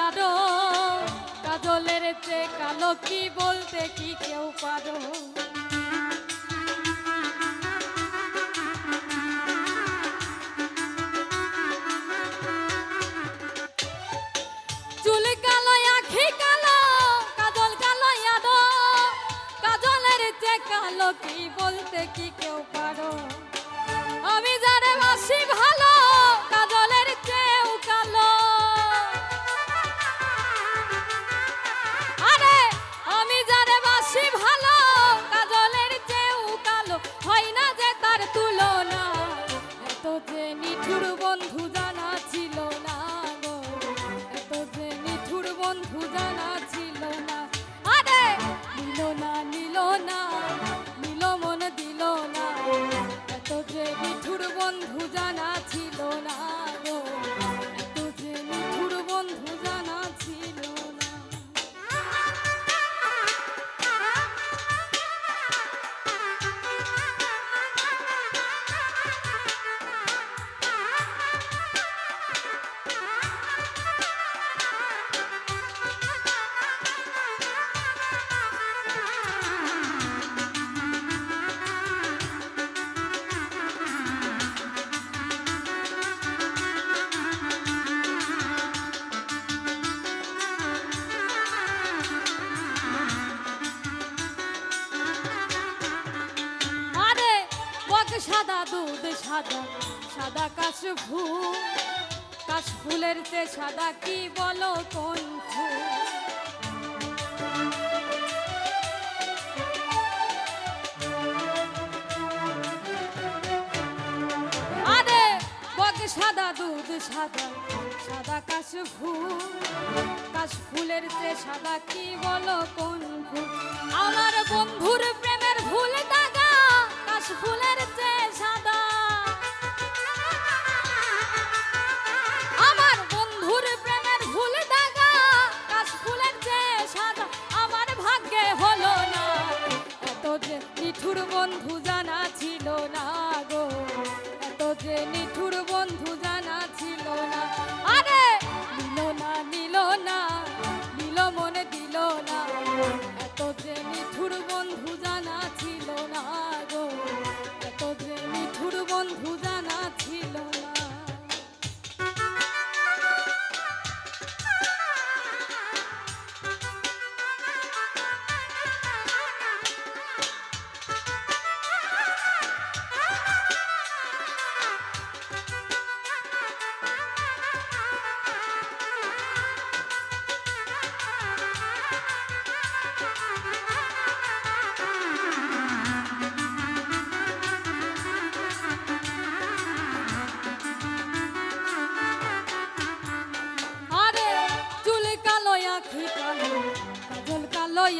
আরও কাজলের চেয়ে কালো কি বলতে কি কেউ পারো? 넌 부자나 সাদা সাদা কাশ ফুল। কাশ ফুলের চেয়ে সাদা কি বলো কোন ফুল সাদা, দুধ সাদা সাদা কাশ ফুল। কাশ ফুলের চেয়ে সাদা কি বলো কোন ফুল আমার বন্ধুর প্রেমের ভুল দাগা, কাশ ফুলের চেয়ে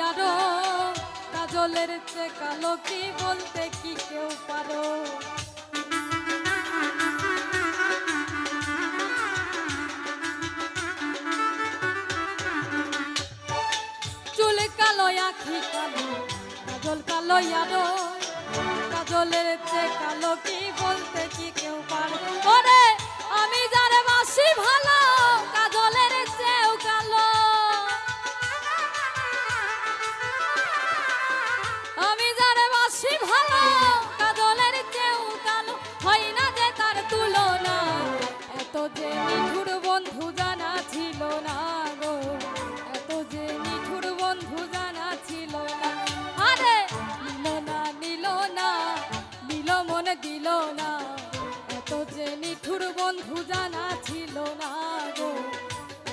আরও কাজলের চে কালো কি বলতে কি কেউ পারো? চুল কালো, আখি কালো, কাজল কালো আরও কাজলের চে কালো কি বলতে কি কেউ পারো? আমি যারে বাসি ভালো বন্ধু জানা ছিল না গো।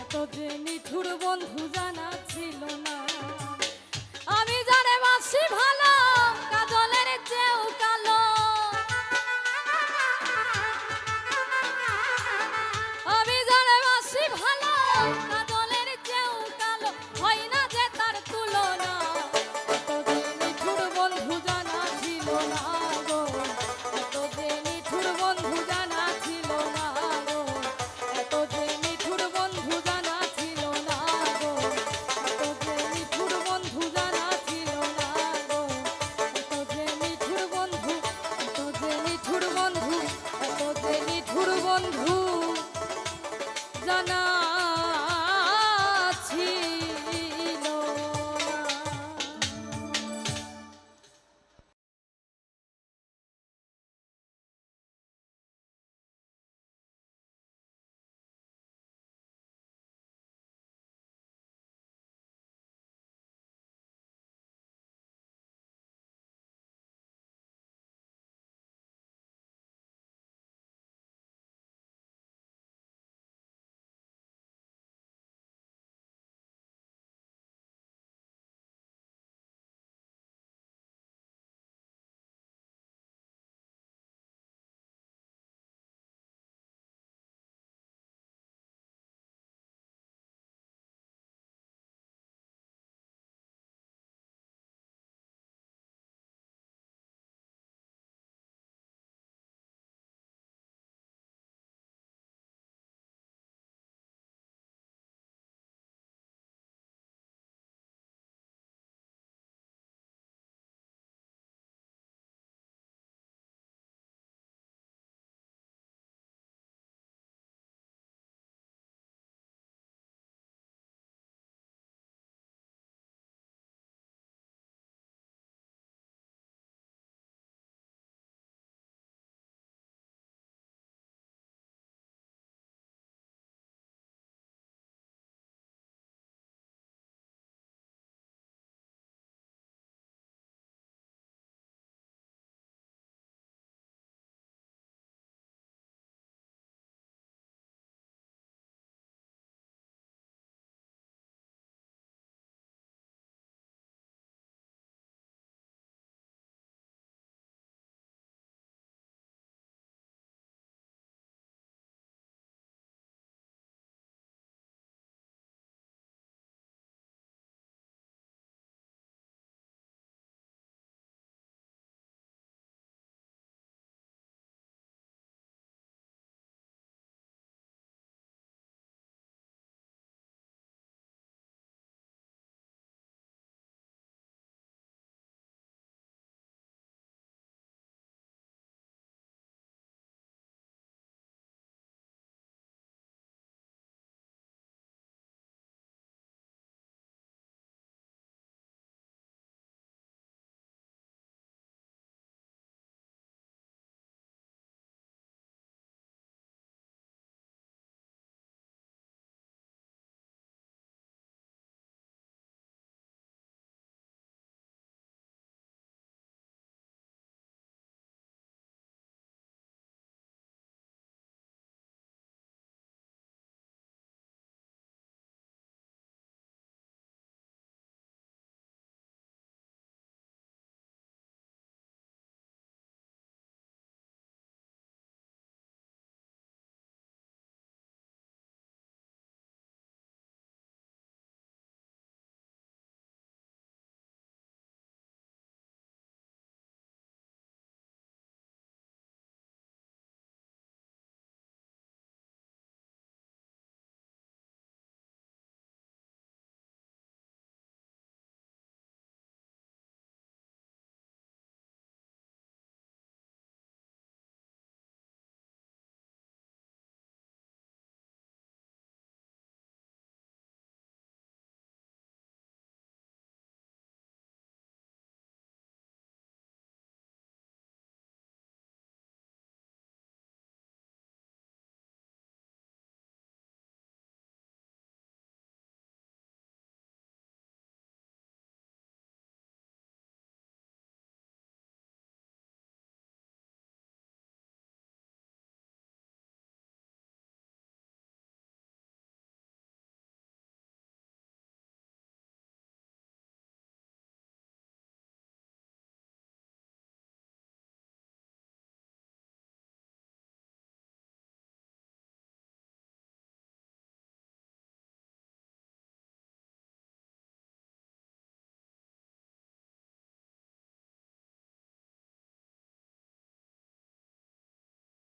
এত যে নিঠুর বন্ধু জানা ছিল না। আমি জানে মাসি ভালো জানা